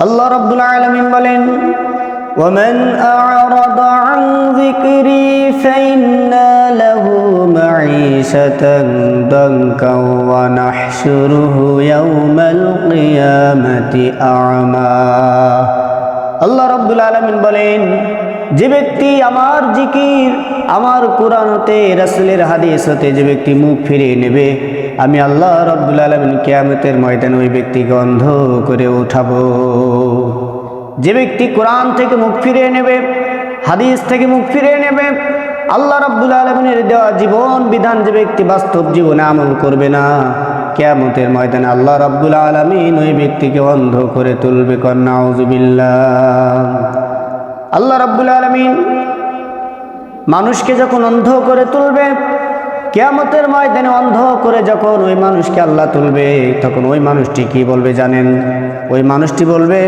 আল্লাহ রাব্বুল আলামিন বলেন ومن أعرض عن ذكري فإن له معيشة ضنكا ونحشره يوم القيامة أعمى আল্লাহ রাব্বুল আলামিন বলেন যে ব্যক্তি আমার জিকির, আমার কোরআন হতে রাসূলের হাদিস হতে যে ব্যক্তি মুখ ফিরিয়ে নেবে, আমি আল্লাহ রাব্বুল আলামিন কেয়ামতের ময়দানে ওই ব্যক্তিকে অন্ধ করে উঠাবো। যে ব্যক্তি কোরআন থেকে মুখ ফিরিয়ে নেবে, হাদিস থেকে মুখ ফিরিয়ে নেবে, আল্লাহ রাব্বুল আলমিনের দেওয়া জীবন বিধান যে ব্যক্তি বাস্তব জীবনে আমল করবে না, কেয়ামতের ময়দানে আল্লাহ রাব্বুল আলমিন ওই ব্যক্তিকে অন্ধ করে তুলবে কন্যা আল্লাহ রাব্বুল আলমিন মানুষকে যখন অন্ধ করে তুলবে কেয়ামতের ময়দানে অন্ধ করে যখন ওই মানুষকে আল্লাহ তুলবে তখন ওই মানুষটি কি বলবে জানেন ওই মানুষটি বলবে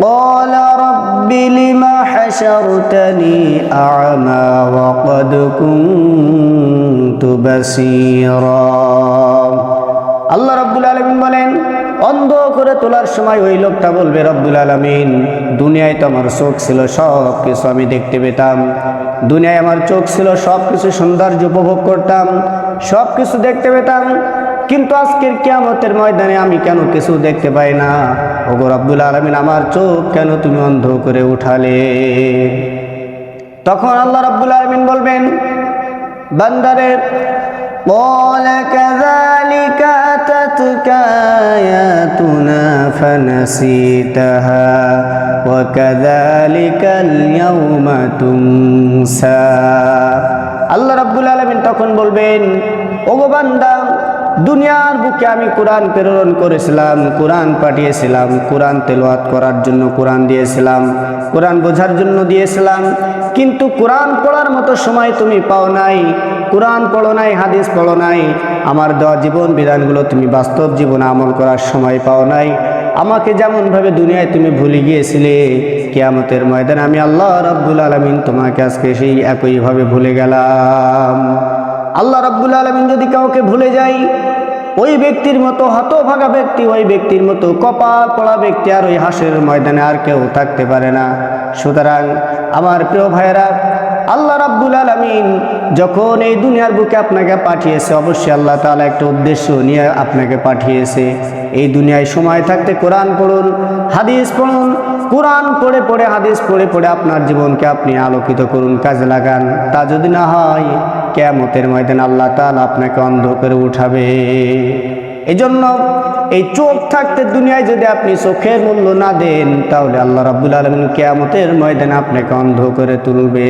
قال رب لم حشرتني أعمى وقد كنت بصيرا কবরে তোলার সময় ওই লোকটা বলবে রব্দুল আলমিন, দুনিয়ায় তো আমার চোখ ছিল সব কিছু আমি দেখতে পেতাম। দুনিয়ায় আমার চোখ ছিল সব কিছু সৌন্দর্য উপভোগ করতাম সব কিছু দেখতে পেতাম। কিন্তু আজকের কেমতের ময়দানে আমি কেন কিছু দেখতে পাই না? ওগো রব্দুল আলমিন, আমার চোখ কেন তুমি অন্ধ করে উঠালে? তখন আল্লাহ রব্দুল আলমিন বলবেন বান্দারের বলে কাজালিকা أتتك آياتنا فنسيتها وكذلك اليوم تنسى আল্লাহ রাব্বুল আলামিন তখন বলবেন ওগো বান্দা দুনিয়ার বুকে আমি কোরআন প্রেরণ করেছিলাম কোরআন পাঠিয়েছিলাম কোরআন তেলাওয়াত করার জন্য কোরআন দিয়েছিলাম কোরআন বোঝার জন্য দিয়েছিলাম কিন্তু কোরআন পড়ার মতো সময় তুমি পাও নাই কোরআন পড়ো নাই, হাদিস পড়ো নাই, আমার দেওয়া জীবন বিধানগুলো তুমি বাস্তব জীবনে আমল করার সময় পাও নাই। আমাকে যেমনভাবে দুনিয়ায় তুমি ভুলে গিয়েছিলে, কেয়ামতের ময়দানে আমি আল্লাহ রাব্বুল আলমিন তোমাকে আজকে সেই একইভাবে ভুলে গেলাম। আল্লাহ রাব্বুল আলমিন যদি কাউকে ভুলে যাই ওই ব্যক্তির মতো হতভাগা ব্যক্তি, ওই ব্যক্তির মতো কপাল পড়া ব্যক্তি আর ওই হাসের ময়দানে আর কেউ থাকতে পারে না। সুতরাং আমার প্রিয় ভাইয়েরা আল্লাহ রাব্বুল আলমিন যখন এই দুনিয়ার বুকে আপনাকে পাঠিয়েছে, অবশ্যই আল্লাহ তাআলা একটা উদ্দেশ্য নিয়ে আপনাকে পাঠিয়েছে। এই দুনিয়ায় সময় থাকতে কোরআন পড়ুন, হাদিস পড়ুন, কোরআন পড়ে পড়ে, হাদিস পড়ে পড়ে আপনার জীবনকে আপনি আলোকিত করুন, কাজে লাগান। তা যদি না হয়, কেয়ামতের ময়দান আল্লাহ তাআলা আপনাকে অন্ধ করে উঠাবে। এজন্য এই চোখ থাকতে দুনিয়ায় যদি আপনি চোখের মূল্য না দেন, তাহলে আল্লাহ রাবুল আলমিন কেয়ামতের ময়দানে আপনাকে অন্ধ করে তুলবে।